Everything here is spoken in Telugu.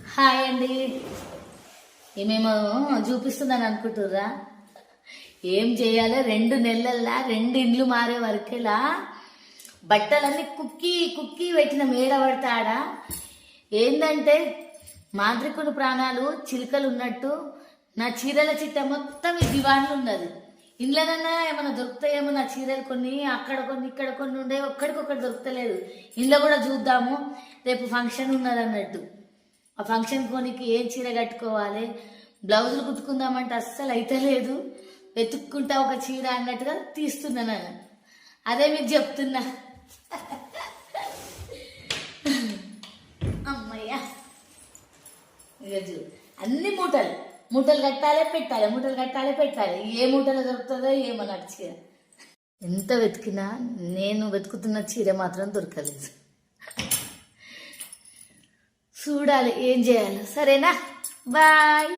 హాయ్ అండి. ఏమేమో చూపిస్తుందని అనుకుంటుర్రా? ఏం చేయాలి రెండు నెలల్లో రెండు ఇండ్లు మారే వరకేలా బట్టలన్నీ కుక్కి కుక్కి పెట్టిన మేడ పడతాడా? ఏంటంటే మాంత్రికుని ప్రాణాలు చిలుకలు ఉన్నట్టు నా చీరల చిట్ట మొత్తం ఈ దివాన్లు ఉన్నది ఇండ్లనన్నా ఏమైనా దొరుకుతాయేమో నా చీరలు కొన్ని అక్కడ కొన్ని ఇక్కడ కొన్ని ఉండే ఒక్కడికొక్కటి దొరుకుతలేదు. ఇంట్లో కూడా చూద్దాము రేపు ఫంక్షన్ ఉన్నది అన్నట్టు ఆ ఫంక్షన్ కొనికి ఏం చీర కట్టుకోవాలి? బ్లౌజులు కుట్టుకుందామంటే అస్సలు అయితే లేదు. వెతుక్కుంటా ఒక చీర అన్నట్టుగా తీస్తున్నాను అదే మీకు చెప్తున్నా. అమ్మయ్యా. ఇక అన్ని మూటలు. మూటలు కట్టాలే పెట్టాలి. మూటలు కట్టాలే పెట్టాలి. ఏ మూటలు దొరుకుతుందో ఏమో నాకు చీర ఎంత వెతికినా నేను వెతుకుతున్న చీర మాత్రం దొరకలేదు. చూడాలి ఏం చేయాలి. సరేనా? బాయ్.